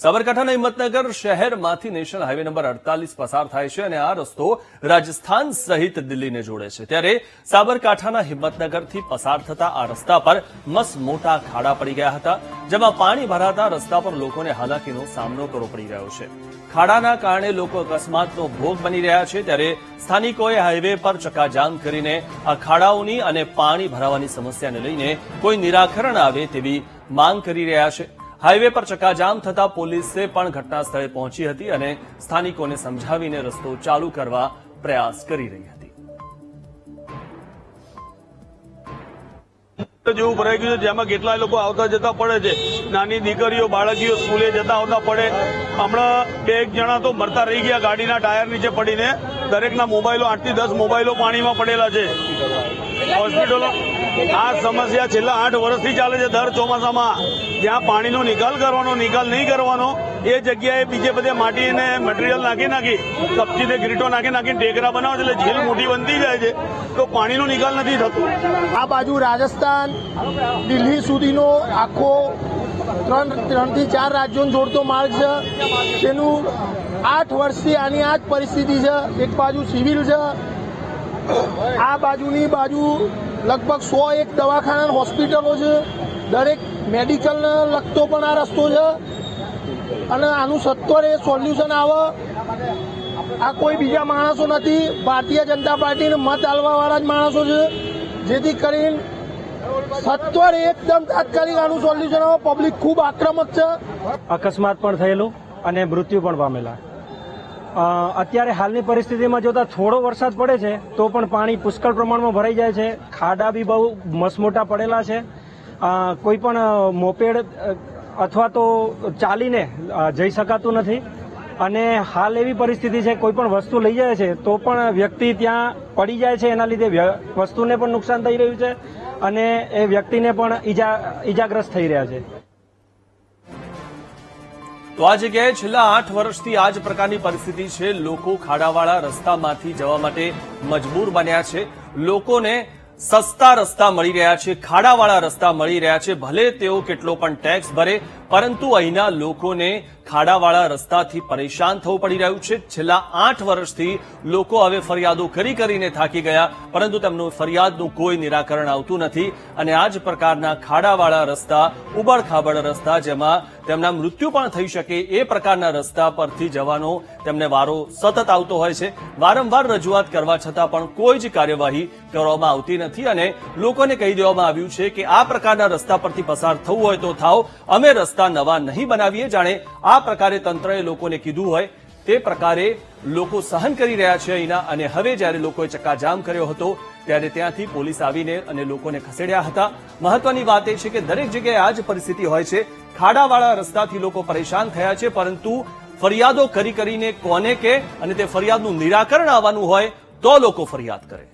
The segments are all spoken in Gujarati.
સાબરકાંઠાના હિંમતનગર શહેરમાંથી નેશનલ હાઈવે નંબર અડતાલીસ પસાર થાય છે અને આ રસ્તો રાજસ્થાન સહિત દિલ્હીને જોડે છે. ત્યારે સાબરકાંઠાના હિંમતનગરથી પસાર થતા આ રસ્તા પર મસ મોટા ખાડા પડી ગયા હતા, જેમાં પાણી ભરાતા રસ્તા પર લોકોને હાલાકીનો સામનો કરવો પડી રહ્યો છે. ખાડાના કારણે લોકો અકસ્માતનો ભોગ બની રહ્યા છે, ત્યારે સ્થાનિકોએ હાઈવે પર ચકાજામ કરીને આ ખાડાઓની અને પાણી ભરાવાની સમસ્યાને લઈને કોઈ નિરાકરણ આવે તેવી માંગ કરી રહ્યા છે. હાઈવે પર ચકાજામ થતા પોલીસે પણ ઘટના સ્થળે પહોંચી હતી અને સ્થાનિકોને સમજાવીને રસ્તો ચાલુ કરવા પ્રયાસ કરી રહી હતી. જેવું ભરાઈ ગયું છે, જેમાં કેટલાય લોકો આવતા જતા પડે છે. નાની દીકરીઓ, બાળકીઓ સ્કૂલે જતા આવતા પડે. હમણાં બે એક જણા તો મરતા રહી ગયા ગાડીના ટાયર નીચે પડીને. દરેકના મોબાઈલો આઠથી દસ મોબાઈલો પાણીમાં પડેલા છે. હોસ્પિટલો આ સમસ્યા છેલ્લા આઠ વર્ષથી ચાલે છે દર ચોમાસામાં. જ્યાં પાણીનો નિકાલ કરવાનો, નિકાલ નહીં કરવાનો, એ જગ્યાએ બીજે બધે માટી અને મટીરિયલ નાખી નાખી, કપચીને ગ્રીટો નાખી નાખીને ટેકરા બનાવે એટલે ઝીલ મોટી બનતી જાય છે. તો પાણીનો નિકાલ નથી થતો. આ બાજુ રાજસ્થાન, દિલ્હી સુધીનો આખો ત્રણ ત્રણથી ચાર રાજ્યોને જોડતો માર્ગ છે. તેનું આઠ વર્ષથી આની આ જ પરિસ્થિતિ છે. એક બાજુ સિવિલ છે આ બાજુની બાજુ લગભગ સો એક દવાખાના હોસ્પિટલો છે. દરેક મેડિકલને લગતો પણ આ રસ્તો છે. અને આનું સત્વરે સોલ્યુશન આવે. આ કોઈ બીજા માણસો નથી. ભારતીય જનતા પાર્ટીને મત આલવાવાળા જ માણસો છે. જેથી કરીને સત્વર એકદમ તાત્કાલિક આનું સોલ્યુશન આવે. પબ્લિક ખૂબ આક્રમક છે. અકસ્માત પણ થયેલું અને મૃત્યુ પણ પામેલા. અત્યારે હાલની પરિસ્થિતિમાં જોતા થોડો વરસાદ પડે છે, તો પણ પાણી પુષ્કળ પ્રમાણમાં ભરાઈ જાય છે. ખાડા બી બહુ મસમોટા પડેલા છે. કોઈ પણ મોપેડ અથવા તો ચાલીને જઈ શકાતું નથી. અને હાલ એવી પરિસ્થિતિ છે, કોઈ પણ વસ્તુ લઈ જાય છે, તો પણ વ્યક્તિ ત્યાં પડી જાય છે, એના લીધે વસ્તુને પણ નુકસાન થઈ રહ્યું છે. અને એ વ્યક્તિને પણ ઈજા, ઈજાગ્રસ્ત થઈ રહ્યા છે. તો આ જગ્યાએ છેલ્લા આઠ વર્ષથી આ જ પ્રકારની પરિસ્થિતિ છે. લોકો ખાડાવાળા રસ્તામાંથી જવા માટે મજબૂર બન્યા છે. લોકોને સસ્તા રસ્તા મળી રહ્યા છે, ખાડાવાળા રસ્તા મળી રહ્યા છે. ભલે તેઓ કેટલો પણ ટેક્સ ભરે, પરંતુ અહીંના લોકોને ખાડાવાળા રસ્તાથી પરેશાન થવું પડી રહ્યું છે. છેલ્લા આઠ વર્ષથી લોકો હવે ફરિયાદો કરી કરીને થાકી ગયા, પરંતુ તેમનું ફરિયાદનું કોઈ નિરાકરણ આવતું નથી. અને આ જ પ્રકારના ખાડાવાળા રસ્તા ઉબડ રસ્તા જેમાં તેમના મૃત્યુ પણ થઈ શકે, એ પ્રકારના રસ્તા પરથી જવાનો તેમને વારો સતત આવતો હોય છે. વારંવાર રજૂઆત કરવા છતાં પણ કોઈ જ કાર્યવાહી કરવામાં આવતી નથી. અને લોકોને કહી દેવામાં આવ્યું છે કે આ પ્રકારના રસ્તા પરથી પસાર થવું હોય તો થાવ અમે રસ્તા નવા નહીં બનાવીએ, જાણે આ પ્રકારે તંત્રએ લોકોને કીધું હોય તે પ્રકારે લોકો સહન કરી રહ્યા છે અહીંના અને હવે જ્યારે લોકોએ ચક્કાજામ કર્યો હતો ત્યારે ત્યાંથી પોલીસ આવીને અને લોકોને ખસેડ્યા હતા. મહત્વની વાત એ છે કે દરેક જગ્યાએ આ જ પરિસ્થિતિ હોય છે. ખાડાવાળા રસ્તાથી લોકો પરેશાન થયા છે, પરંતુ ફરિયાદો કરી કરીને કોને કે અને તે ફરિયાદનું નિરાકરણ આવવાનું હોય તો લોકો ફરિયાદ કરે.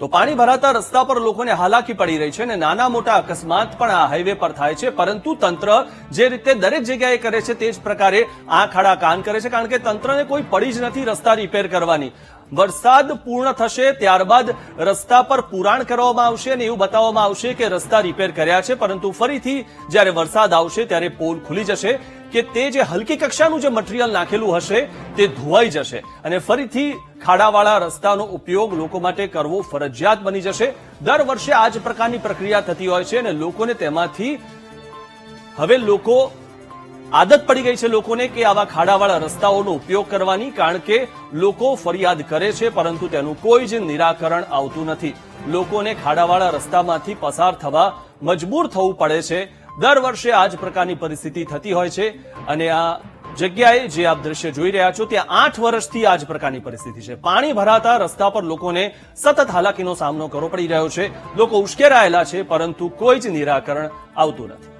તો પાણી ભરાતા રસ્તા પર લોકોને હાલાકી પડી રહી છે અને નાના મોટા અકસ્માત પણ આ હાઈવે પર થાય છે. પરંતુ તંત્ર જે રીતે દરેક જગ્યાએ કરે છે, તે જ પ્રકારે આ ખાડા કાન કરે છે, કારણ કે તંત્રને કોઈ પડી જ નથી રસ્તા રિપેર કરવાની. વરસાદ પૂર્ણ થશે ત્યારબાદ રસ્તા પર પુરાણ કરવામાં આવશે અને એવું બતાવવામાં આવશે કે રસ્તા રિપેર કર્યા છે, પરંતુ ફરીથી જ્યારે વરસાદ આવશે ત્યારે પોલ ખુલી જશે કે તે જે હલકી કક્ષાનું જે મટીરિયલ નાખેલું હશે તે ધોવાઈ જશે અને ફરીથી ખાડાવાળા રસ્તાનો ઉપયોગ લોકો માટે કરવો ફરજિયાત બની જશે. દર વર્ષે આ જ પ્રકારની પ્રક્રિયા થતી હોય છે અને લોકોને તેમાંથી હવે લોકો આદત પડી ગઈ છે લોકોને કે આવા ખાડાવાળા રસ્તાઓનો ઉપયોગ કરવાની, કારણ કે લોકો ફરિયાદ કરે છે, પરંતુ તેનું કોઈ જ નિરાકરણ આવતું નથી. લોકોને ખાડાવાળા રસ્તામાંથી પસાર થવા મજબૂર થવું પડે છે. દર વર્ષે આ જ પ્રકારની પરિસ્થિતિ થતી હોય છે અને આ જગ્યાએ જે આપ દ્રશ્ય જોઈ રહ્યા છો, ત્યાં આઠ વર્ષથી આ જ પ્રકારની પરિસ્થિતિ છે. પાણી ભરાતા રસ્તા પર લોકોને સતત હાલાકીનો સામનો કરવો પડી રહ્યો છે. લોકો ઉશ્કેરાયેલા છે, પરંતુ કોઈ જ નિરાકરણ આવતું નથી.